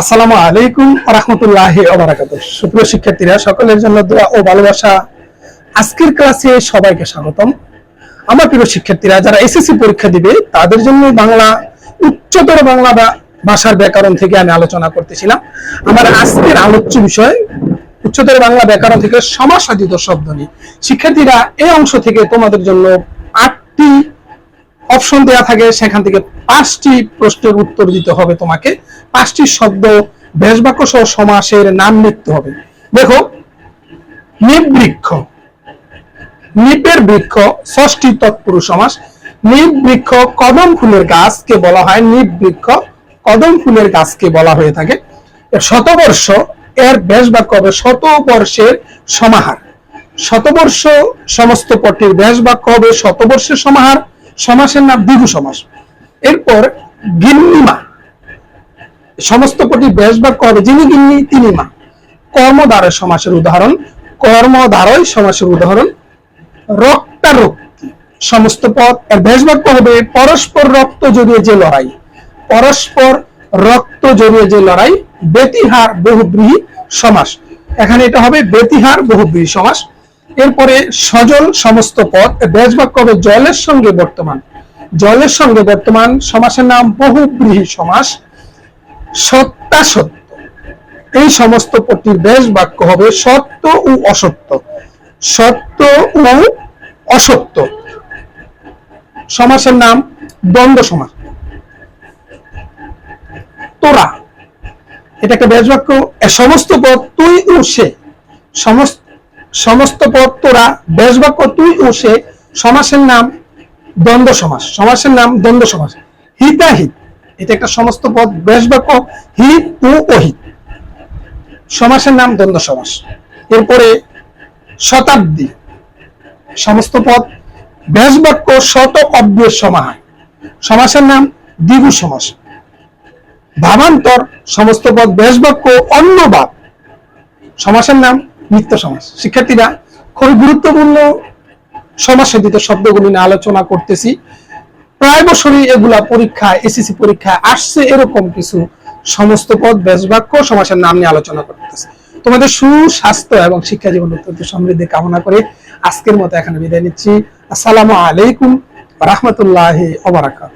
আসসালামু আলাইকুম রহমতুল্লাহ ওবারাকাত। সুপ্রিয় শিক্ষার্থীরা, সকলের জন্য দোয়া ও ভালোবাসা। আজকের ক্লাসে সবাইকে স্বাগতম। আমার প্রিয় শিক্ষার্থীরা, যারা এসএসসি পরীক্ষা দিবে, তাদের জন্য বাংলা, উচ্চতর বাংলা ভাষার ব্যাকরণ থেকে আমি আলোচনা করতেছিলাম। আমার আজকের আলোচ্য বিষয়, উচ্চতর বাংলা ব্যাকরণ থেকে সমাসাধিত শব্দ নিয়ে। শিক্ষার্থীরা, এই অংশ থেকে তোমাদের জন্য আটটি অপশন দেওয়া থাকে, সেখান থেকে পাঁচটি প্রশ্নের উত্তর দিতে হবে তোমাকে। পাঁচটি শব্দ বেশবাক্য সহ সমাসের নাম লিখতে হবে। দেখো নিবৃক্ষ নিপের বৃক্ষ, ষষ্ঠী তৎপুরুষ সমাস। নিপ বৃক্ষ, কদম ফুলের গাছকে বলা হয়। নিপ বৃক্ষ, কদম ফুলের গাছকে বলা হয়ে থাকে। শতবর্ষ, এর বেশ বাক্য হবে শতবর্ষের সমাহার। শতবর্ষ সমস্ত পটির ব্যাস বাক্য হবে শতবর্ষের সমাহার। সমাসের নাম দ্বিগু সমাস। এরপর গিন্নিমা, সমস্ত পটির ব্যাস বাক্য হবে যিনি গিন্নি, তিনি মা। কর্মদ্বারয় সমাসের উদাহরণ কর্মদ্বারয় সমাসের উদাহরণ। রক্তারক্তি সমস্ত পদ এর ব্যাস বাক্য হবে, পরস্পর রক্ত জড়িয়ে যে লড়াই। পরস্পর রক্ত জড়িয়ে যে লড়াই, বেতিহার বহুব্রীহি সমাস। এখানে এটা হবে বেতিহার বহুব্রীহি সমাস। এরপরে সজল সমস্ত পথ এর ব্যাস বাক্য হবে জলের সঙ্গে বর্তমান। জলের সঙ্গে বর্তমান সমাসের নাম বহুব্রীহি সমাস, সত্যাসত্য। এই সমস্ত পটির বেশ বাক্য হবে সত্য ও অসত্য। সত্য ও অসত্য। সমাসের নাম দ্বন্দ্ব সমাস। তোরা। এটা একটা বেশ বাক্য। সমস্ত পদ তুই ও সে। সমস্ত সমস্ত পদ তোরা বেশ বাক্য তুই ও সে, সমাসের নাম দ্বন্দ্ব সমাস, সমাসের নাম দ্বন্দ্ব সমাস। হিতাহিত এটা একটা সমস্ত পদ বেশ বাক্য হিত ও অহিত। সমাসের নাম দ্বন্দ্ব সমাস। এরপরে শতাব্দী, সমস্ত পদ ব্যাস বাক্য শত অব্যের সমাহার। সমাসের নাম দ্বিগু সমাস। ভাবান্তর, সমস্ত পদ ব্যাস বাক্য অন্যবাদ সমাসের নাম নিত্য সমাস শিক্ষার্থীরা, খুবই গুরুত্বপূর্ণ সমাসেদিত শব্দগুলি নিয়ে আলোচনা করতেছি। প্রায় বছরই এগুলা পরীক্ষা, এসএসসি পরীক্ষা আসছে, এরকম কিছু সমস্ত পদ ব্যাস বাক্য সমাসের নাম নিয়ে আলোচনা করতেছে। তোমাদের সুস্বাস্থ্য এবং শিক্ষা জীবন অত্যন্ত সমৃদ্ধি কামনা করে আজকের মতো এখানে বিদায় নিচ্ছি। আসসালামু আলাইকুম রহমতুল্লাহ ওবরাকাত